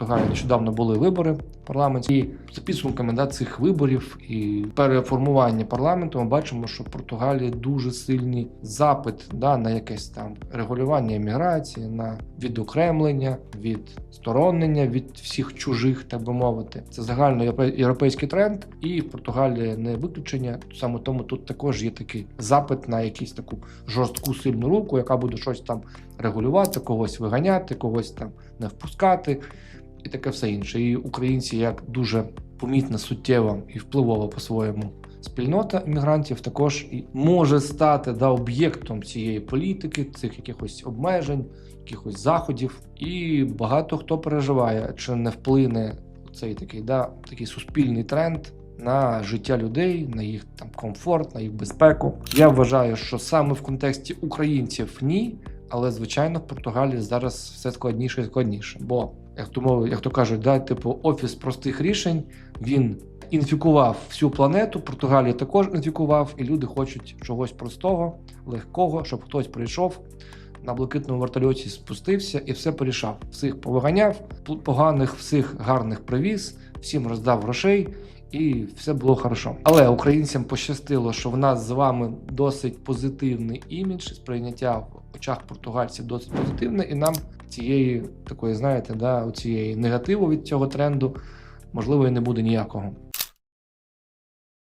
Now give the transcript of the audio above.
Португалії нещодавно були вибори парламентські. І за підсумками да, цих виборів і переформування парламенту ми бачимо, що в Португалії дуже сильний запит да, на якесь там регулювання міграції, на відокремлення, відсторонення від всіх чужих, так би мовити. Це загально європейський тренд, і Португалія не виключення. Саме тому тут також є такий запит на якусь таку жорстку сильну руку, яка буде щось там регулювати, когось виганяти, когось там не впускати, і таке все інше. І українці, як дуже помітна, суттєва і впливова по-своєму спільнота іммігрантів, також і може стати да, об'єктом цієї політики, цих якихось обмежень, якихось заходів. І багато хто переживає, чи не вплине цей такий, да, такий суспільний тренд. На життя людей, на їх там комфорт, на їх безпеку. Я вважаю, що саме в контексті українців ні, але звичайно в Португалії зараз все складніше і складніше. Бо як то мов, як то кажуть, да, типу офіс простих рішень він інфікував всю планету. Португалія також інфікував, і люди хочуть чогось простого, легкого, щоб хтось прийшов. На блакитному вертольоті спустився і все порішав. Всіх повиганяв, поганих, всіх гарних привіз, всім роздав грошей, і все було хорошо. Але українцям пощастило, що в нас з вами досить позитивний імідж, сприйняття в очах португальців досить позитивне, і нам цієї такої, знаєте, да, цієї негативу від цього тренду можливо і не буде ніякого.